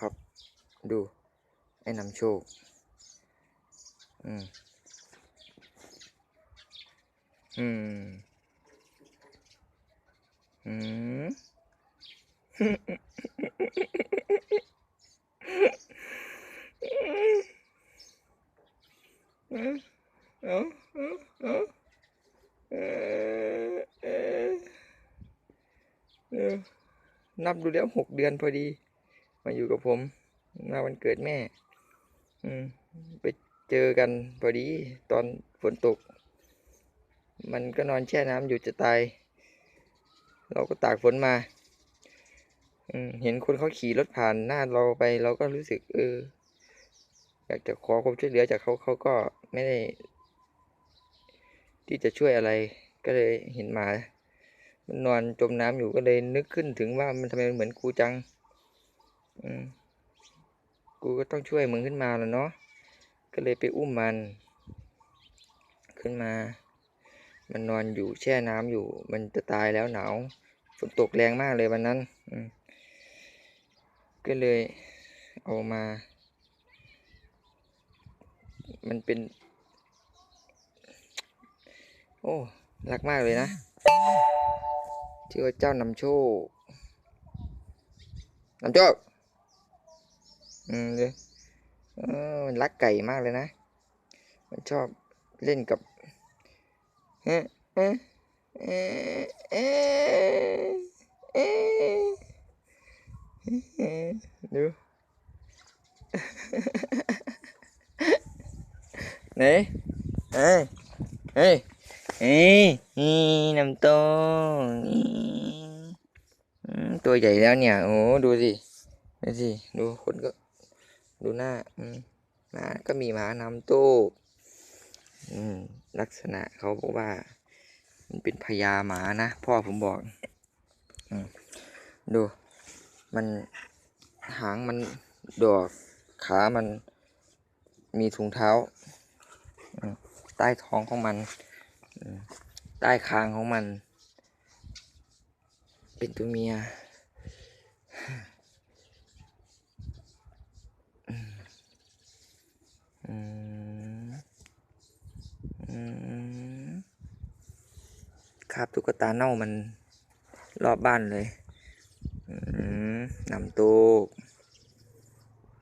ครับ ดู ไอ้นำโชค อืม อืม อืมเอาเอาเอาเออเออเออนับดูแล้วหกเดือนพอดี มาอยู่กับผมมาวันเกิดแม่ อืมไปเจอกันพอดีตอนฝนตก มันก็นอนแช่น้ำอยู่จะตาย เราก็ตากฝนมาอืมเห็นคนเขาขี่รถผ่านหน้าเราไป เราก็รู้สึก เออ อยากจะขอความช่วยเหลือจากเขาเขาก็ไม่ได้ ที่จะช่วยอะไร ก็เลยเห็นหมา มันนอนจมน้ำอยู่ก็เลยนึกขึ้นถึงว่ามันทำไมมันเหมือนกูจัง อืมกูก็ต้องช่วยมึงขึ้นมาแล้วเนาะ ก็เลยไปอุ้มมัน ขึ้นมา มันนอนอยู่แช่น้ำอยู่ มันจะตายแล้วหนาว ฝนตกแรงมากเลยวันนั้น อืมก็เลยเอามา มันเป็น โอ้รักมากเลยนะชื่อว่าเจ้านำโชคนำโชค อืมเลยเออมันรักไก่มากเลยนะมันชอบเล่นกับเอ๊ะ ดูหนเอ้ยเฮ้ยเอ้ยนี่น้ำโตนี่อืมตัวใหญ่แล้วเนี่ยโอ้ดูสิดูสิดูคนก็ดูหน้าอืมหมาก็มีหมานำโต้อืมลักษณะเขาบอกว่า มันเป็นพญาหมานะ พ่อผมบอกอืมดู มันหางมันดอกขามันมีถุงเท้า ใต้ท้องของมัน ใต้คางของมัน เป็นตัวเมียอืมอืมอืม คาบตุ๊กตาเน่ามันรอบบ้านเลยนำตูก